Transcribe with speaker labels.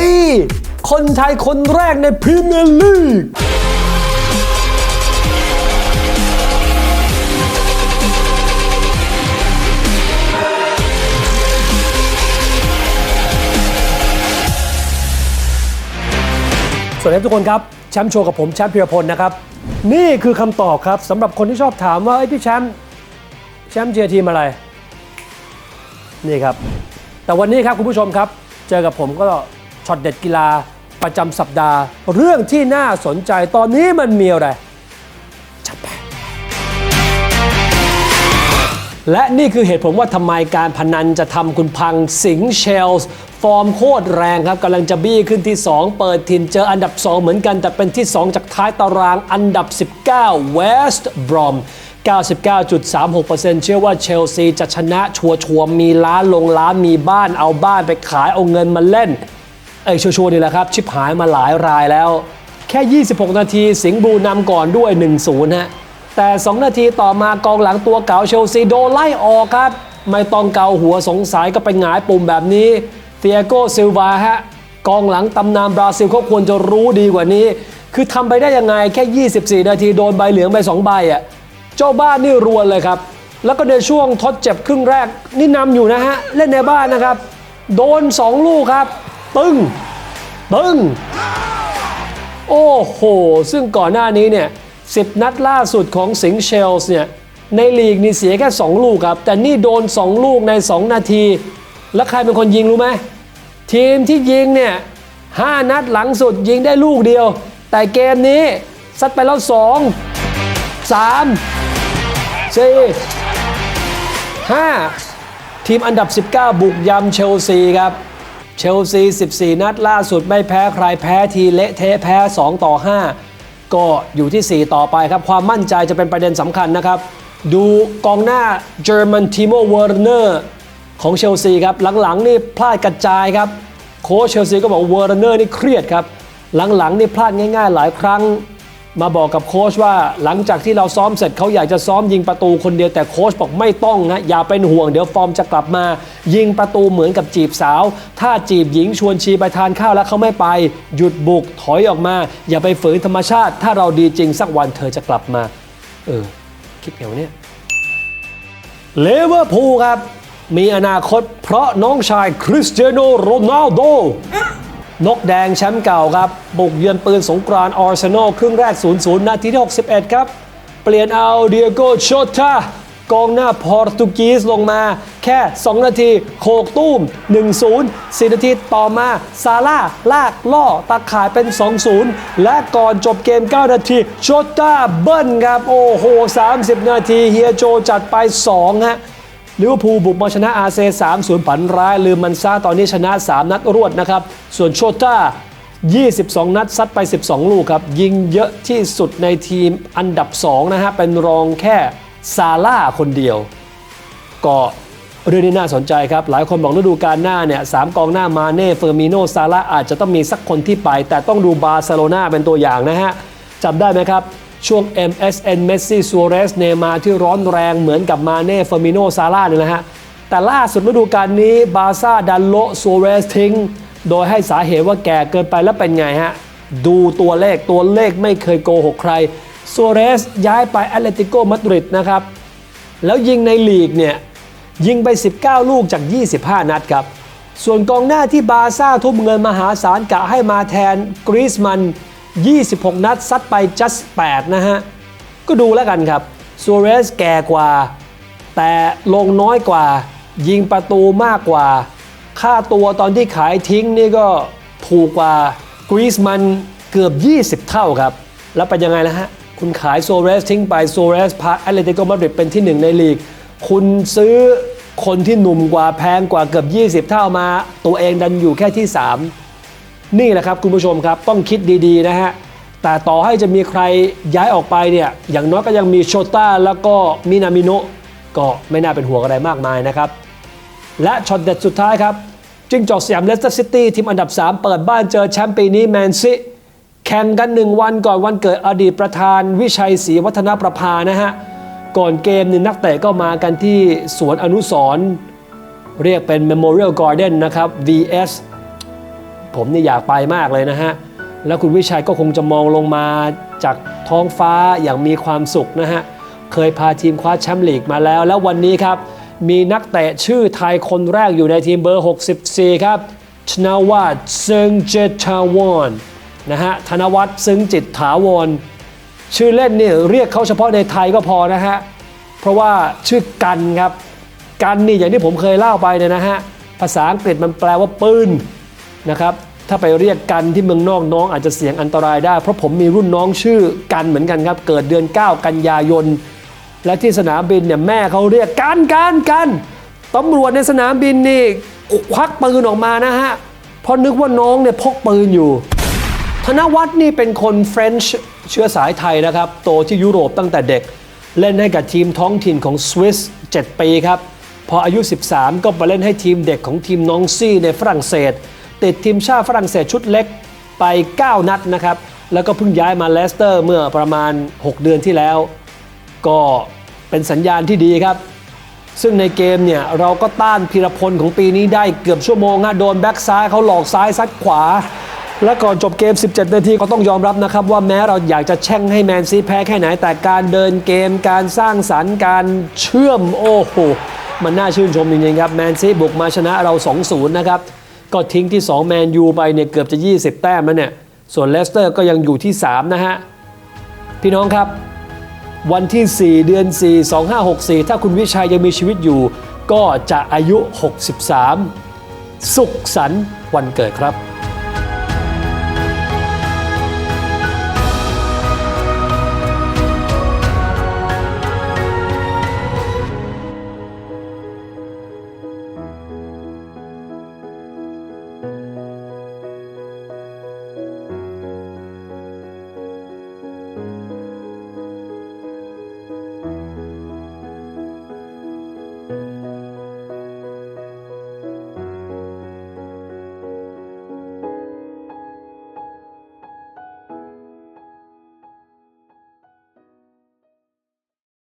Speaker 1: ฮ้ย คนไทยคนแรกในพรีเมียร์ลีกสวัสดีทุกคนครับ แชมป์โชว์กับผมแชมป์พีรพลนะครับ นี่คือคำตอบครับสำหรับคนที่ชอบถามว่าเอ้พี่แชมป์แชมป์เชียทีมอะไร นี่ครับ แต่วันนี้ครับคุณผู้ชมครับ เจอกับผมก็ ช็อตเด็ดกีฬาประจำสัปดาห์ เรื่องที่น่าสนใจตอนนี้มันมีอะไรจัดไปและนี่คือเหตุผลว่าทำไมการพนันจะทำคุณพังสิงเชลส์ฟอร์มโคตรแรงครับกำลังจะบี้ขึ้นที่ 2 เปิดถิ่นเจออันดับ 2 เหมือนกัน แต่เป็นที่ 2 จากท้ายตารางอันดับ 19 West Brom 99.36%เชื่อว่าเชลซีจะชนะชัวร์ๆมีล้านลงล้านมีบ้านเอาบ้านไปขายเอาเงินมาเล่น เอ้ยชัวร์ๆนี่แหละครับ ชิบหายมาหลายรายแล้ว แค่ 26 นาทีสิงห์บลูนำก่อนด้วย 1-0ฮะแต่ 2 นาทีต่อมากองหลังตัวเก่าเชลซีโดนไล่ออกครับ ไม่ต้องเกาหัวสงสัยก็ไปหงายปุ่มแบบนี้เตียโกซิลวาฮะกองหลังตำนานบราซิลเขาควรจะรู้ดีกว่านี้ คือทำไปได้ยังไงแค่ 24 นาทีโดนใบเหลืองไป2ใบอะเจ้าบ้านนี่รวนเลยครับ แล้วก็ในช่วงทดเจ็บครึ่งแรกนี่นำอยู่นะฮะเล่นในบ้านนะครับ โดน 2 ลูกครับ ตึ้งตึ้งโอ้โห ซึ่งก่อนหน้านี้เนี่ยสินัดล่าสุดของสิงเชลส์เนี่ยในลีกนี่เสียแค่ 2 ลูกครับ แต่นี่โดน 2 ลูกใน 2 นาที แล้วใครเป็นคนยิงรู้ไหม ทีมที่ยิงเนี่ยห้านัดหลังสุดยิงได้ลูกเดียว แต่เกมนี้ซัดไปแล้ว 2 3 4 5 ทีมอันดับ 19 บุกยำเชลซีครับ เชลซี 14 นัดล่าสุดไม่แพ้ใครแพ้ทีเละเทะแพ้ 2 ต่อ 5 ก็อยู่ที่ 4 ต่อไปครับ ความมั่นใจจะเป็นประเด็นสำคัญนะครับ ดูกองหน้าเยอร์มันทิโมเวอร์เนอร์ของเชลซีครับ หลังๆนี่พลาดกระจายครับ โค้ชเชลซีก็บอกเวอร์เนอร์นี่เครียดครับ หลังๆนี่พลาดง่าย ๆ หลายครั้ง มาบอกกับโค้ชว่าหลังจากที่เราซ้อมเสร็จเขาอยากจะซ้อมยิงประตูคนเดียวแต่โค้ชบอกไม่ต้องนะอย่าเป็นห่วงเดี๋ยวฟอร์มจะกลับมา ยิงประตูเหมือนกับจีบสาว ถ้าจีบหญิงชวนชีไปทานข้าวแล้วเขาไม่ไป หยุดบุกถอยออกมา อย่าไปฝืนธรรมชาติ ถ้าเราดีจริงสักวันเธอจะกลับมา เออ คิดไงวเนี่ยเลเวอร์พูลครับ มีอนาคตเพราะน้องชายคริสเตียโนโรนัลโด นกแดงแชมป์เก่าครับ บุกเยือนปืนสงกรานอาร์เซนอลครึ่งแรก 0-0 นาทีที่ 61 ครับ เปลี่ยนเอาเดียโกโชตากองหน้าโปรตุกีสลงมาแค่ 2 นาทีโขกตุ้ม 1-0 4 นาทีต่อมาซาร่าลากล่อตาข่ายเป็น 2-0 และก่อนจบเกม 9 นาทีโชตาเบิ้ลครับ โอ้โห 30 นาทีเฮียโจจัดไป 2 ฮะ ลิเวอร์พูลบุกมาชนะอาเซ3-0ผันร้าย ลืมมันซาตอนนี้ชนะ 3 นัดรวดนะครับ ส่วนโชต้า 22 นัดซัดไป 12 ลูกครับ ยิงเยอะที่สุดในทีมอันดับ 2 นะฮะ เป็นรองแค่ซาร่าคนเดียว ก็เรื่องนี้น่าสนใจครับ หลายคนบอกฤดูกาลหน้าเนี่ยสามกองหน้ามาเน่เฟอร์มิโนซาร่าอาจจะต้องมีสักคนที่ไป แต่ต้องดูบาร์เซโลนาเป็นตัวอย่างนะฮะจำได้ไหมครับ ช่วง MSN เมสซี่ซัวเรสเนมาที่ร้อนแรงเหมือนกับมาเน่เฟอร์มิโนซาร่าเนี่ยนะฮะ แต่ล่าสุดฤดูกาลนี้บาร์ซ่าดันโลซัวเรสทิ้ง โดยให้สาเหตุว่าแก่เกินไปแล้วเป็นไงฮะ ดูตัวเลขตัวเลขไม่เคยโกหกใครซัวเรสย้ายไปแอตเลติโกมาดริดนะครับ แล้วยิงในลีกเนี่ย ยิงไป 19 ลูกจาก 25 นัดครับ ส่วนกองหน้าที่บาร์ซ่าทุ่มเงินมหาศาลกะให้มาแทนกรีซมัน 26 นัดซัดไป just 8 นะฮะ ก็ดูแล้วกันครับซัวเรสแก่กว่า แต่ลงน้อยกว่า ยิงประตูมากกว่า ค่าตัวตอนที่ขายทิ้งนี่ก็ถูกกว่ากรีซมันเกือบ 20 เท่าครับ แล้วเป็นยังไงนะฮะ คุณขายโซเรสทิ้งไปโซเรสพาแอตเลติโกมาดริดเป็นที่หนึ่งในลีก คุณซื้อคนที่หนุ่มกว่าแพงกว่าเกือบ 20 เท่ามา ตัวเองดันอยู่แค่ที่ 3 นี่แหละครับคุณผู้ชมครับต้องคิดดีๆนะฮะแต่ต่อให้จะมีใครย้ายออกไปเนี่ยอย่างน้อยก็ยังมีโชต้าแล้วก็มินามิโนะก็ไม่น่าเป็นห่วงอะไรมากมายนะครับ และช็อตเด็ดสุดท้ายครับจิงจอกสยามเลสเตอร์ซิตี้ทีมอันดับ 3 เปิดบ้านเจอแชมป์ปีนี้แมนซีแข่งกันหนึ่งวันก่อนวันเกิดอดีตประธานวิชัยศรีวัฒนประภานะฮะ ก่อนเกมนี่นักเตะก็มากันที่สวนอนุสรเรียกเป็น Memorial Garden นะครับ VS ผมนี่อยากไปมากเลยนะฮะ แล้วคุณวิชัยก็คงจะมองลงมาจากท้องฟ้าอย่างมีความสุขนะฮะ เคยพาทีมคว้าแชมป์ลีกมาแล้ว แล้ววันนี้ครับ มีนักเตะชื่อไทยคนแรกอยู่ในทีมเบอร์ 64 ครับชนาวัฒน์ซึ่งจิตถาวรนะฮะ ธนวัฒน์ซึ่งจิตถาวรชื่อเล่นเนี่ยเรียกเขาเฉพาะในไทยก็พอนะฮะ เพราะว่าชื่อกันครับ กันนี่อย่างที่ผมเคยเล่าไปเนี่ยนะฮะ ภาษาอังกฤษมันแปลว่าปืน นะครับถ้าไปเรียกกันที่เมืองนอกน้องอาจจะเสียงอันตรายได้ เพราะผมมีรุ่นน้องชื่อกันเหมือนกันครับ เกิดเดือน 9 กันยายน และที่สนามบินเนี่ยแม่เขาเรียกกันกันกันตำรวจในสนามบินนี่ควักปืนออกมานะฮะเพราะนึกว่าน้องเนี่ยพกปืนอยู่ ธนวัฒน์นี่เป็นคนเฟรนช์เชื้อสายไทยนะครับ โตที่ยุโรปตั้งแต่เด็ก เล่นให้กับทีมท้องถิ่นของสวิส7ปีครับพออายุ 13 ก็ไปเล่นให้ทีมเด็กของทีมน้องซี่ในฝรั่งเศส ติดทีมชาติฝรั่งเศสชุดเล็กไป 9 นัดนะครับ แล้วก็เพิ่งย้ายมาเลสเตอร์เมื่อประมาณ 6 เดือนที่แล้ว ก็เป็นสัญญาณที่ดีครับ ซึ่งในเกมเนี่ย เราก็ต้านพีรพลของปีนี้ได้เกือบชั่วโมงฮะโดนแบ็กซ้ายเขาหลอกซ้ายซัดขวา และก่อนจบเกม 17 นาทีก็ต้องยอมรับนะครับ ว่าแม้เราอยากจะแช่งให้แมนซีแพ้แค่ไหนแต่การเดินเกมการสร้างสรรค์การเชื่อมโอ้โหมันน่าชื่นชมจริงๆครับแมนซีบุกมาชนะเรา 2-0 นะครับ ก็ทิ้งที่2แมนยูไปเนี่ยเกือบจะ 20 แต้มแล้วเนี่ย ส่วนเลสเตอร์ก็ยังอยู่ที่ 3 นะฮะ พี่น้องครับ วันที่ 4 เดือน 4 2564 ถ้าคุณวิชัยยังมีชีวิตอยู่ ก็จะอายุ 63 สุขสันต์วันเกิดครับ Thank you.